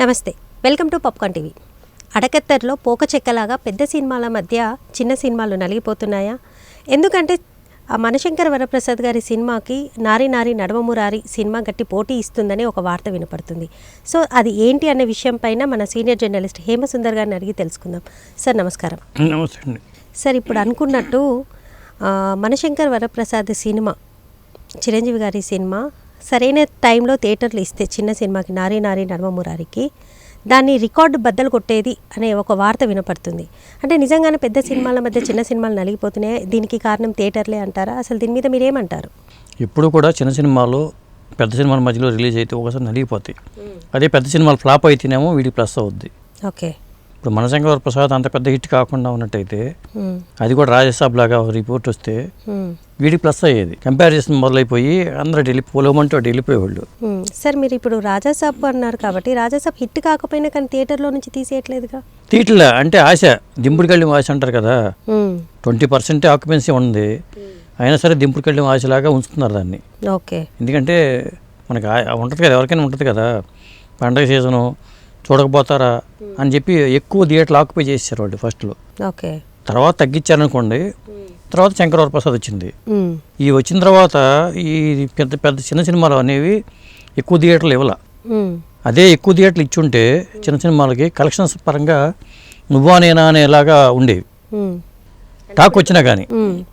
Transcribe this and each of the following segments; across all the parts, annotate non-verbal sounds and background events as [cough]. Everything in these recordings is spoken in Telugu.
నమస్తే వెల్కమ్ టు పాప్కార్న్ టీవీ. అడకత్తర్లో పోక చెక్కలాగా పెద్ద సినిమాల మధ్య చిన్న సినిమాలు నలిగిపోతున్నాయా? ఎందుకంటే ఆ మనశంకర వరప్రసాద్ గారి సినిమాకి నారి నారి నడవమురారి సినిమా గట్టి పోటీ ఇస్తుందని ఒక వార్త వినపడుతుంది. సో అది ఏంటి అనే విషయం పైన మన సీనియర్ జర్నలిస్ట్ హేమసుందర్ గారిని అడిగి తెలుసుకుందాం. సార్ నమస్కారం. నమస్తే అండి. సార్ ఇప్పుడు అనుకున్నట్టు మనశంకర్ వరప్రసాద్ సినిమా చిరంజీవి గారి సినిమా సరైన టైంలో థియేటర్లు ఇస్తే చిన్న సినిమాకి నారీ నారీ నడమమురారికి దాన్ని రికార్డు బద్దలు కొట్టేది అనే ఒక వార్త వినపడుతుంది. అంటే నిజంగానే పెద్ద సినిమాల మధ్య చిన్న సినిమాలు నలిగిపోతున్నాయి? దీనికి కారణం థియేటర్లే అంటారా? అసలు దీని మీద మీరేమంటారు? ఎప్పుడు కూడా చిన్న సినిమాలు పెద్ద సినిమాల మధ్యలో రిలీజ్ అయితే ఒకసారి నలిగిపోతాయి. అదే పెద్ద సినిమాలు ఫ్లాప్ అయితేనేమో వీడికి ప్లస్ అవుద్ది. ఓకే. ఇప్పుడు మనశంకర ప్రసాద్ అంత పెద్ద హిట్ కాకుండా ఉన్నట్టయితే అది కూడా రాజసాబ్ లాగా రిపోర్ట్ వస్తే వీడికి ప్లస్ అయ్యేది. కంపారిజన్ మొదలైపోయి అందరూ ఢిల్లీ పోలేమంటే అటు వెళ్ళిపోయేవాళ్ళు. సార్ మీరు ఇప్పుడు రాజాసాబ్ అన్నారు కాబట్టి రాజాసాబ్ హిట్ కాకపోయినా కానీ థియేటర్లో నుంచి తీసేయట్లేదుగా? తీట్ల. అంటే ఆశ. దింపుడికెళ్ళి ఆశ అంటారు కదా. ట్వంటీ పర్సెంట్ ఆక్యుపెన్సీ ఉంది. అయినా సరే దింపుడికెళ్ళి ఆశలాగా ఉంచుతున్నారు దాన్ని. ఓకే. ఎందుకంటే మనకి ఉంటుంది కదా ఎవరికైనా ఉంటుంది కదా. పండగ సీజను చూడకపోతారా అని చెప్పి ఎక్కువ థియేటర్లు ఆక్యుపై చేశారు వాళ్ళు ఫస్ట్లో. ఓకే. తర్వాత తగ్గించారనుకోండి తర్వాత శంకరవర ప్రసాద్ వచ్చింది. ఈ వచ్చిన తర్వాత ఈ పెద్ద పెద్ద చిన్న సినిమాలు అనేవి ఎక్కువ థియేటర్లు ఇవ్వాల. అదే ఎక్కువ థియేటర్లు ఇచ్చుంటే చిన్న సినిమాలకి కలెక్షన్స్ పరంగా నువ్వా నేనా అనేలాగా ఉండేవి. టాక్ వచ్చినా కానీ.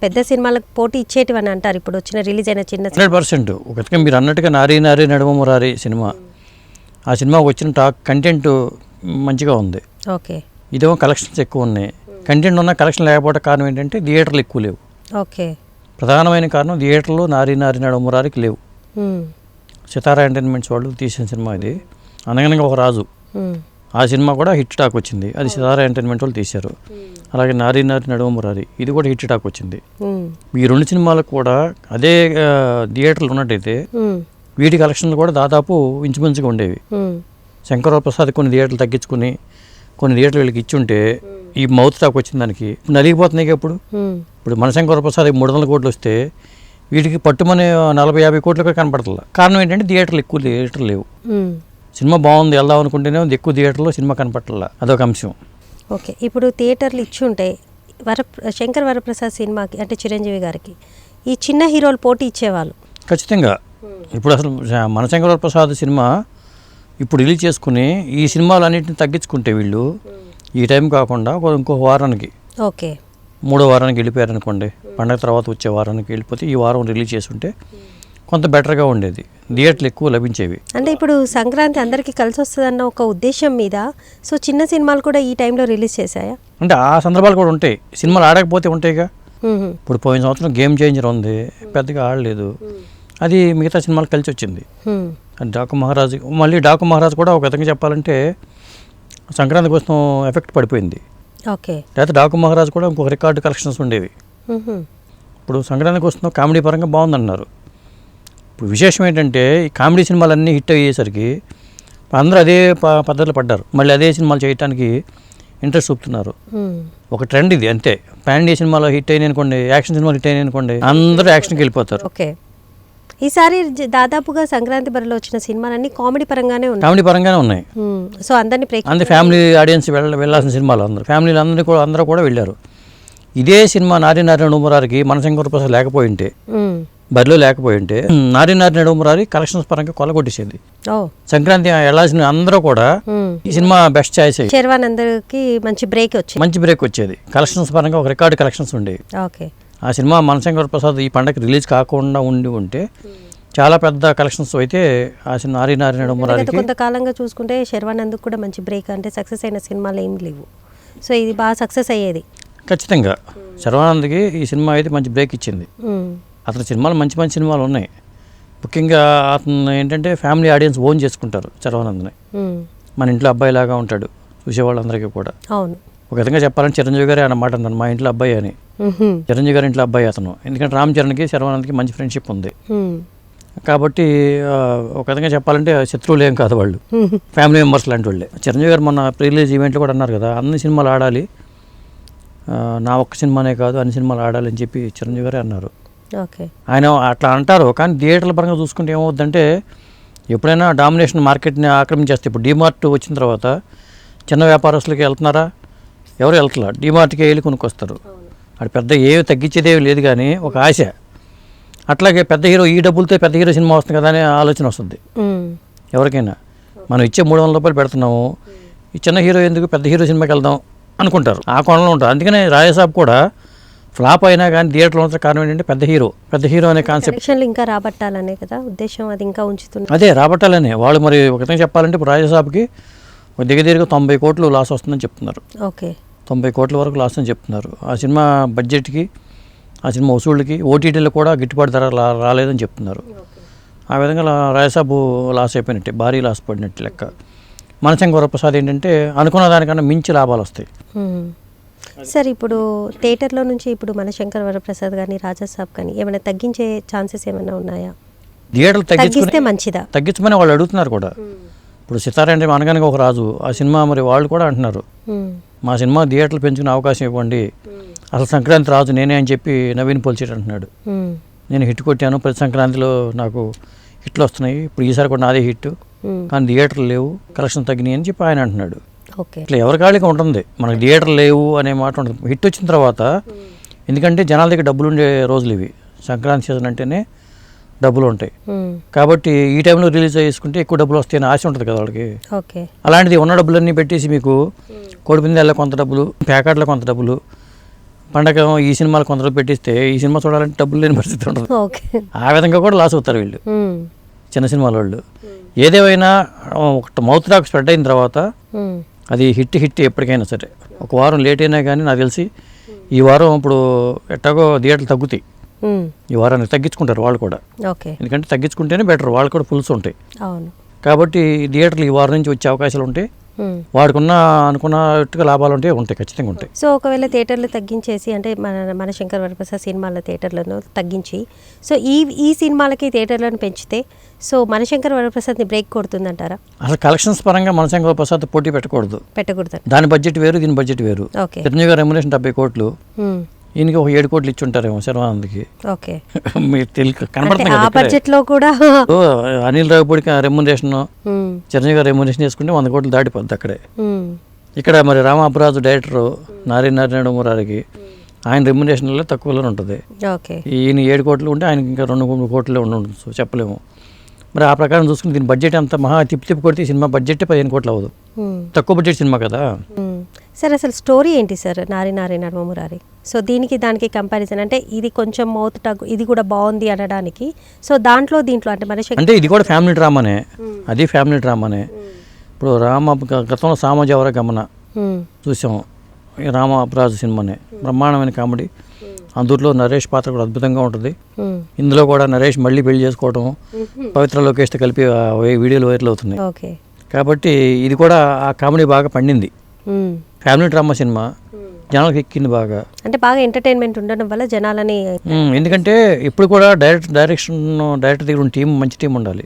పెద్ద సినిమాలకు పోటీ ఇచ్చేటివని అంటారు. ఇప్పుడు వచ్చిన రిలీజ్ అయిన చిన్న హండ్రెడ్ పర్సెంట్. ఒకటిగా మీరు అన్నట్టుగా నారీ నారీ నడుమ మురారి సినిమా. ఆ సినిమాకి వచ్చిన టాక్ కంటెంట్ మంచిగా ఉంది. ఓకే. ఇదేమో కలెక్షన్స్ ఎక్కువ ఉన్నాయి. కంటెంట్ ఉన్న కలెక్షన్ లేకపోవడం కారణం ఏంటంటే థియేటర్లు ఎక్కువ లేవు. ఓకే. ప్రధానమైన కారణం థియేటర్లో నారీ నారీ నడుమ మురారికి లేవు. సితారా ఎంటర్టైన్మెంట్స్ వాళ్ళు తీసిన సినిమా ఇది. అనగనగా ఒక రాజు. ఆ సినిమా కూడా హిట్ టాక్ వచ్చింది. అది సితారా ఎంటర్టైన్మెంట్ వాళ్ళు తీశారు. అలాగే నారీ నారీ నడుమ మురారి ఇది కూడా హిట్ టాక్ వచ్చింది. ఈ రెండు సినిమాలకు కూడా అదే థియేటర్లు ఉన్నట్టయితే. వీటి కలెక్షన్లు కూడా దాదాపు ఇంచుమించుగా ఉండేవి. శంకరరావు ప్రసాద్ కొన్ని థియేటర్లు తగ్గించుకుని కొన్ని థియేటర్లు వీళ్ళకి ఇచ్చుంటే ఈ మౌత్ టాక్ వచ్చిన దానికి నలిగిపోతున్నాయి ఇప్పుడు. ఇప్పుడు మనశంకర ప్రసాద్ మూడు వందల కోట్లు వస్తే వీటికి పట్టుమని నలభై యాభై కోట్లు కూడా కనపడతలే. కారణం ఏంటంటే థియేటర్లు ఎక్కువ థియేటర్లు లేవు. సినిమా బాగుంది వెళ్దాం అనుకుంటేనే ఎక్కువ థియేటర్లో సినిమా కనపట్ల అదొక అంశం. ఓకే. ఇప్పుడు థియేటర్లు ఇచ్చుంటే వర శంకర్ వరప్రసాద్ సినిమాకి అంటే చిరంజీవి గారికి ఈ చిన్న హీరోలు పోటీ ఇచ్చేవాళ్ళు. ఖచ్చితంగా. ఇప్పుడు అసలు మనశంకర ప్రసాద్ సినిమా ఇప్పుడు రిలీజ్ చేసుకుని ఈ సినిమాలు అన్నింటిని తగ్గించుకుంటే వీళ్ళు ఈ టైం కాకుండా ఇంకో వారానికి ఓకే. మూడో వారానికి వెళ్ళిపోయారు అనుకోండి పండగ తర్వాత వచ్చే వారానికి వెళ్ళిపోతే ఈ వారం రిలీజ్ చేసుంటే కొంత బెటర్గా ఉండేది. థియేటర్లు ఎక్కువ లభించేవి. అంటే ఇప్పుడు సంక్రాంతి అందరికీ కలిసి వస్తుందన్న ఒక ఉద్దేశం మీద సో చిన్న సినిమాలు కూడా ఈ టైంలో రిలీజ్ చేశాయా? అంటే ఆ సందర్భాలు కూడా ఉంటాయి. సినిమాలు ఆడకపోతే ఉంటాయిగా. ఇప్పుడు పోయిన సంవత్సరం గేమ్ చేంజర్ ఉంది పెద్దగా ఆడలేదు. అది మిగతా సినిమాలు కలిసి వచ్చింది. డాకు మహారాజు మళ్ళీ డాకు మహారాజు కూడా ఒక విధంగా చెప్పాలంటే సంక్రాంతి కోసం ఎఫెక్ట్ పడిపోయింది. ఓకే. లేకపోతే డాకు మహారాజు కూడా ఇంకొక రికార్డు కలెక్షన్స్ ఉండేవి. ఇప్పుడు సంక్రాంతికి వస్తున్న కామెడీ పరంగా బాగుందన్నారు. ఇప్పుడు విశేషం ఏంటంటే ఈ కామెడీ సినిమాలన్నీ హిట్ అయ్యేసరికి అందరూ అదే పద్ధతిలో పడ్డారు. మళ్ళీ అదే సినిమాలు చేయడానికి ఇంట్రెస్ట్ చూపుతున్నారు. ఒక ట్రెండ్ ఇది అంతే. ఇండియా సినిమాలో హిట్ అయినాయి అనుకోండి యాక్షన్ సినిమాలు హిట్ అయినాయి అనుకోండి అందరూ యాక్షన్కి వెళ్ళిపోతారు. ఓకే. ఈసారి దాదాపుగా సంక్రాంతి బరిలో వచ్చిన సినిమాలన్నీ కామెడీ పరంగానే ఉన్నాయి. కామెడీ పరంగానే ఉన్నాయి. సో అందరినీ అందరి ఫ్యామిలీ ఆడియన్స్ వెళ్ళ వెళ్ళాల్సిన సినిమాలు అందరూ. ఫ్యామిలీలు అందరూ కూడా అందరూ కూడా వెళ్ళారు. ఇదే సినిమా నారి నారి నడుమరారికి మనశంకర ప్రసాద్ లేకపోయి ఉంటే మ్మ్. బరిలో లేకపోయి ఉంటే నారి నారి నడుమరారి కలెక్షన్స్ పరంగా కొలగొట్టేసేది. సంక్రాంతి వెళ్ళాల్సిన అందరూ కూడా. ఈ సినిమా బెస్ట్ శర్వాన్ అందరికి మంచి బ్రేక్ వచ్చింది. మంచి బ్రేక్ వచ్చేది. కలెక్షన్స్ పరంగా ఒక రికార్డు కలెక్షన్స్ ఉండేవి. ఓకే. ఆ సినిమా మనశంకర ప్రసాద్ ఈ పండగకి రిలీజ్ కాకుండా ఉండి ఉంటే చాలా పెద్ద కలెక్షన్స్ అయితే ఆ సినిమా నారి కొంతకాలంగా చూసుకుంటే శర్వానందుకు కూడా మంచి బ్రేక్ అంటే సక్సెస్ అయిన సినిమాలు ఏం లేవు. సో ఇది బాగా సక్సెస్ అయ్యేది. ఖచ్చితంగా. శర్వానంద్కి ఈ సినిమా అయితే మంచి బ్రేక్ ఇచ్చింది. అతని సినిమాలు మంచి మంచి సినిమాలు ఉన్నాయి. ముఖ్యంగా అతను ఏంటంటే ఫ్యామిలీ ఆడియన్స్ ఓన్ చేసుకుంటారు శర్వానంద్ని. మన ఇంట్లో అబ్బాయిలాగా ఉంటాడు. చూసేవాళ్ళందరికీ కూడా. అవును. ఒక విధంగా చెప్పాలంటే చిరంజీవి గారే అన్నమాట అన్నాను మా ఇంట్లో అబ్బాయి అని. చిరంజీవి గారి ఇంట్లో అబ్బాయి అతను. ఎందుకంటే రామ్ చరణ్కి శర్వానంద్కి మంచి ఫ్రెండ్షిప్ ఉంది. కాబట్టి ఒక విధంగా చెప్పాలంటే శత్రువులు ఏం కాదు వాళ్ళు. ఫ్యామిలీ మెంబర్స్ లాంటి వాళ్ళే. చిరంజీవి గారు మొన్న రిలీజ్ ఈవెంట్లో కూడా అన్నారు కదా అన్ని సినిమాలు ఆడాలి. నా ఒక్క సినిమానే కాదు అన్ని సినిమాలు ఆడాలి అని చెప్పి చిరంజీవి గారే అన్నారు. ఆయన అట్లా అంటారు కానీ థియేటర్ల పరంగా చూసుకుంటే ఏమవుద్దంటే ఎప్పుడైనా డామినేషన్ మార్కెట్ని ఆక్రమించేస్తే ఇప్పుడు డీమార్ట్ వచ్చిన తర్వాత చిన్న వ్యాపారస్తులకి వెళ్తున్నారా? ఎవరు వెళ్తలా? డీమార్ట్కి వెళ్ళి కొనుక్కొస్తారు. అది పెద్ద ఏమి తగ్గించేదేమి లేదు కానీ ఒక ఆశ. అట్లాగే పెద్ద హీరో ఈ డబ్బులతో పెద్ద హీరో సినిమా వస్తుంది కదా అనే ఆలోచన వస్తుంది. ఎవరికైనా. మనం ఇచ్చే మూడు వందల రూపాయలు పెడుతున్నాము. ఈ చిన్న హీరో ఎందుకు పెద్ద హీరో సినిమాకి వెళ్దాం అనుకుంటారు. ఆ కోణంలో ఉంటారు. అందుకనే రాజసాబ్ కూడా ఫ్లాప్ అయినా కానీ థియేటర్లో ఉంటే కారణం ఏంటంటే పెద్ద హీరో. పెద్ద హీరో అనే కాన్సెప్ట్ ఇంకా రాబట్టాలనే కదా ఉద్దేశం అది ఇంకా ఉంచుతున్నారు. అదే రాబట్టాలనే. వాళ్ళు మరి ఒకటే చెప్పాలంటే ఇప్పుడు రాజసాబ్కి ఒక దగ్గర దగ్గరగా తొంభై కోట్లు లాస్ వస్తుందని చెప్తున్నారు. ఓకే. తొంభై కోట్ల వరకు లాస్ అని చెప్తున్నారు. ఆ సినిమా బడ్జెట్కి ఆ సినిమా వసూళ్ళకి ఓటీటీలో కూడా గిట్టుబాటు ధర రాలేదని చెప్తున్నారు. ఆ విధంగా రాజసాబు లాస్ అయిపోయినట్టే భారీ లాస్ పడినట్టు లెక్క. మనశంకర వరప్రసాద్ ఏంటంటే అనుకున్న దానికన్నా మించి లాభాలు వస్తాయి. సార్ ఇప్పుడు థియేటర్లో నుంచి ఇప్పుడు మన శంకర్ వరప్రసాద్ కానీ రాజాసాబ్ కానీ ఏమైనా తగ్గించే ఛాన్సెస్ ఏమైనా ఉన్నాయా? థియేటర్లు తగ్గిస్తే మంచిదా? తగ్గించమని వాళ్ళు అడుగుతున్నారు కూడా. ఇప్పుడు సితారా అంటే అనగానే ఒక రాజు ఆ సినిమా మరి వాళ్ళు కూడా అంటున్నారు. మా సినిమా థియేటర్లు పెంచుకునే అవకాశం ఇవ్వండి. అసలు సంక్రాంతి రాజు నేనే అని చెప్పి నవీన్ పోల్చేటి అంటున్నాడు. నేను హిట్ కొట్టాను. ప్రతి సంక్రాంతిలో నాకు హిట్లు వస్తున్నాయి. ఇప్పుడు ఈసారి కూడా నాదే హిట్. కానీ థియేటర్లు లేవు. కలెక్షన్ తగ్గినాయి అని చెప్పి ఆయన అంటున్నాడు. ఇట్లా ఎవరి కాళ్ళకి ఉంటుంది? మనకి థియేటర్ లేవు అనే మాట ఉంటుంది. హిట్ వచ్చిన తర్వాత ఎందుకంటే జనాల దగ్గర డబ్బులు ఉండే రోజులు ఇవి. సంక్రాంతి సీజన్ అంటేనే డబ్బులు ఉంటాయి. కాబట్టి ఈ టైంలో రిలీజ్ చేసుకుంటే ఎక్కువ డబ్బులు వస్తాయని ఆశ ఉంటుంది కదా వాళ్ళకి. ఓకే. అలాంటిది ఉన్న డబ్బులన్నీ పెట్టేసి మీకు కోడిపిందెల్లో కొంత డబ్బులు ప్యాకెట్లో కొంత డబ్బులు పండగ ఈ సినిమాలు కొంత డబ్బులు పెట్టిస్తే ఈ సినిమా చూడాలంటే డబ్బులు లేని పరిస్థితి ఓకే. ఆ విధంగా కూడా లాస్ అవుతారు వీళ్ళు. చిన్న సినిమాల వాళ్ళు. ఏదేమైనా ఒక మౌత్ టాక్ స్ప్రెడ్ అయిన తర్వాత. అది హిట్ హిట్ ఎప్పటికైనా సరే. ఒక వారం లేట్ అయినా కానీ నాకు తెలిసి ఈ వారం ఇప్పుడు ఎట్టాగో థియేటర్లు తగ్గుతాయి. ఈ వారాన్ని తగ్గించుకుంటారు వాళ్ళు కూడా. ఓకే. ఎందుకంటే తగ్గించుకుంటేనే బెటర్ వాళ్ళు కూడా ఫుల్స్ ఉంటాయి. కాబట్టి థియేటర్లు ఈ వారం నుంచి వచ్చే అవకాశాలు ఉంటాయి. వాడుకున్న అనుకున్నట్టుగా లాభాలు ఉంటాయి ఉంటాయి ఖచ్చితంగా ఉంటాయి. సో ఒకవేళ థియేటర్లు తగ్గించేసి అంటే మన మన శంకర్ వరప్రసాద్ సినిమాల థియేటర్లను తగ్గించి సో ఈ ఈ సినిమాలకి థియేటర్లను పెంచితే సో మన శంకర్ వరప్రసాద్ని బ్రేక్ కొడుతుందంటారా? అసలు కలెక్షన్స్ పరంగా మనశంకర ప్రసాద్ పోటీ పెట్టకూడదు. పెట్టకూడదు. దాని బడ్జెట్ వేరు దీని బడ్జెట్ వేరు. ఓకే చిరంజీవి గారు రెమ్యునేషన్ డెబ్బై కోట్లు. మ్మ్. ఈయనకి ఒక ఏడు కోట్లు ఇచ్చి ఉంటారేమో శర్వానంద్కి. ఓకే. [laughs] మీరు తెలియ అంటే కనబడుతుంది కూడా [laughs] అనిల్ రావుపూడికి రెమ్యునేషన్ మ్మ్. చిరంజీవి గారు రెమ్యునేషన్ చేసుకుంటే వంద కోట్లు దాటిపోద్ది అక్కడే. ఇక్కడ మరి రామాపురాజు డైరెక్టర్ నారి నారాయణ మురారికి ఆయన రెమ్యునేషన్లో తక్కువలో ఉంటుంది. ఈయన ఏడు కోట్లు ఉంటే ఆయనకి ఇంకా రెండు మూడు కోట్లే ఉండొచ్చు చెప్పలేము. మరి ఆ ప్రకారం చూసుకుని దీని బడ్జెట్ అంత మహా తిప్పి తిప్పి కొడితే ఈ సినిమా బడ్జెట్ పదిహేను కోట్లు అవ్వదు. తక్కువ బడ్జెట్ సినిమా కదా. సార్ అసలు స్టోరీ ఏంటి సార్? నారి నారి నడమమురారి సో దీనికి దానికి కంపారిజన్ అంటే ఇది కొంచెం మౌత్ టగ్ ఇది కూడా బాగుంది అనడానికి. సో దాంట్లో దీంట్లో అంటే మన శంకర్ అంటే ఇది కూడా ఫ్యామిలీ డ్రామానే అది ఫ్యామిలీ డ్రామానే ఇప్పుడు రామ గతంలో సామజవర గమన మ్మ్. చూసాం. రామ అపరాజు సినిమానే. బ్రహ్మాండమైన కామెడీ. అందులో నరేష్ పాత్ర కూడా అద్భుతంగా ఉంటుంది. ఇందులో కూడా నరేష్ మళ్ళీ పెళ్ళి చేసుకోవడం పవిత్ర లోకేష్తో కలిపి వీడియోలు వైరల్ అవుతున్నాయి. ఓకే కాబట్టి ఇది కూడా ఆ కామెడీ బాగా పండింది. Family drama cinema. జనాలకు ఎక్కింది బాగా. అంటే బాగా ఎంటర్టైన్మెంట్ ఉండడం వల్ల జనాలని ఉమ్, ఎందుకంటే ఇప్పుడు కూడా డైరెక్ట్ డైరెక్షన్ డైరెక్టర్ దగ్గర ఉన్న టీం మంచి టీం ఉండాలి.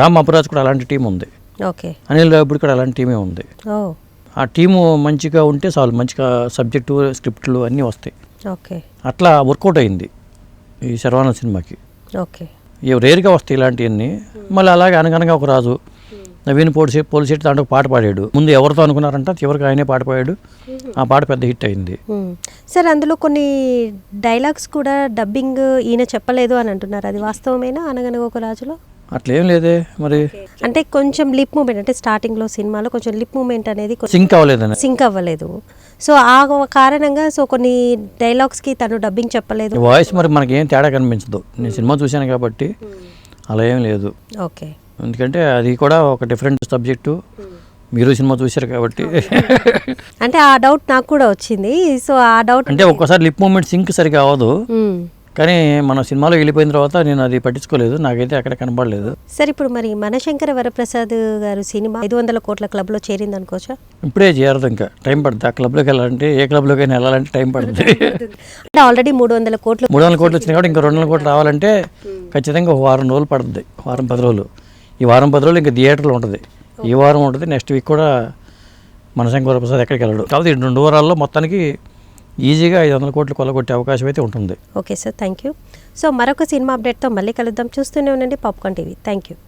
రామ్ అపరాజ్ కూడా అలాంటి టీం ఉంది. ఓకే. అనిల్ రావుపూడి కూడా అలాంటి టీమే ఉంది. ఆ టీము మంచిగా ఉంటే చాలు మంచిగా సబ్జెక్టు స్క్రిప్ట్లు అన్నీ వస్తాయి. ఓకే. అట్లా వర్కౌట్ అయింది ఈ శర్వాన సినిమాకి. ఓకే. ఇవి రేరుగా వస్తాయి ఇలాంటివన్నీ. మళ్ళీ అలాగే అనగనగా ఒక రాజు నవీన్ పోలిసే పోలిసెట్టి దాంట్లో పాట పాడాడు. ముందు ఎవరితో అనుకున్నారంట చివరికి ఆయనే పాట పాడాడు. ఆ పాట పెద్ద హిట్ అయింది. సార్ అందులో కొన్ని డైలాగ్స్ కూడా డబ్బింగ్ ఈయన చెప్పలేదు అని అంటున్నారు. అది వాస్తవమేనా? అనగనగా ఒక రాజులో? అట్లేం లేదే మరి అంటే కొంచెం లిప్ మూమెంట్ అంటే స్టార్టింగ్లో సినిమాలో కొంచెం లిప్ మూమెంట్ అనేది సింక్ అవ్వలేదని. సింక్ అవ్వలేదు. సో ఆ కారణంగా సో కొన్ని డైలాగ్స్కి తను డబ్బింగ్ చెప్పలేదు. వాయిస్ మరి మనకి ఏం తేడా కనిపించదు. నేను సినిమా చూశాను కాబట్టి అలా ఏం లేదు. ఓకే. ఎందుకంటే అది కూడా ఒక డిఫరెంట్ సబ్జెక్టు మీరు సినిమా చూశారు కాబట్టి. అంటే ఆ డౌట్ నాకు కూడా వచ్చింది. సో ఆ డౌట్ అంటే ఒక్కోసారి లిప్ మూమెంట్ సింక్ సరిగా అవ్వదు. కానీ మన సినిమాలో వెళ్ళిపోయిన తర్వాత నేను అది పట్టించుకోలేదు. నాకైతే అక్కడ కనబడలేదు. సార్ ఇప్పుడు మరి మనశంకర వరప్రసాద్ గారు సినిమా ఐదు వందల కోట్ల క్లబ్లో చేరింది అనుకోవచ్చా? ఇప్పుడే చేరదు ఇంకా. టైం పడుతుంది ఆ క్లబ్లోకి వెళ్ళాలంటే ఏ క్లబ్లోకైనా వెళ్ళాలంటే టైం పడుతుంది అంటే ఆల్రెడీ మూడు వందల కోట్లు మూడు వందల కోట్లు వచ్చినాయి కాబట్టి ఇంకా రెండు వందల కోట్లు రావాలంటే ఖచ్చితంగా ఒక వారం రోజులు పడుతుంది వారం పది రోజులు. ఈ వారం పది రోజులు ఇంకా థియేటర్లో ఉంటుంది. ఈ వారం ఉంటుంది నెక్స్ట్ వీక్ కూడా మనశంకర ప్రసాద్ ఎక్కడికి వెళ్ళడు. కాబట్టి ఈ రెండు వారాల్లో మొత్తానికి ఈజీగా ఐదు వందల కోట్లు కొల్లగొట్టే అవకాశం అయితే ఉంటుంది. Okay sir thank you. So మరొక సినిమా అప్డేట్తో మళ్ళీ కలుద్దాం. చూస్తూనే ఉండండి పాప్కార్న్ టీవీ. Thank you.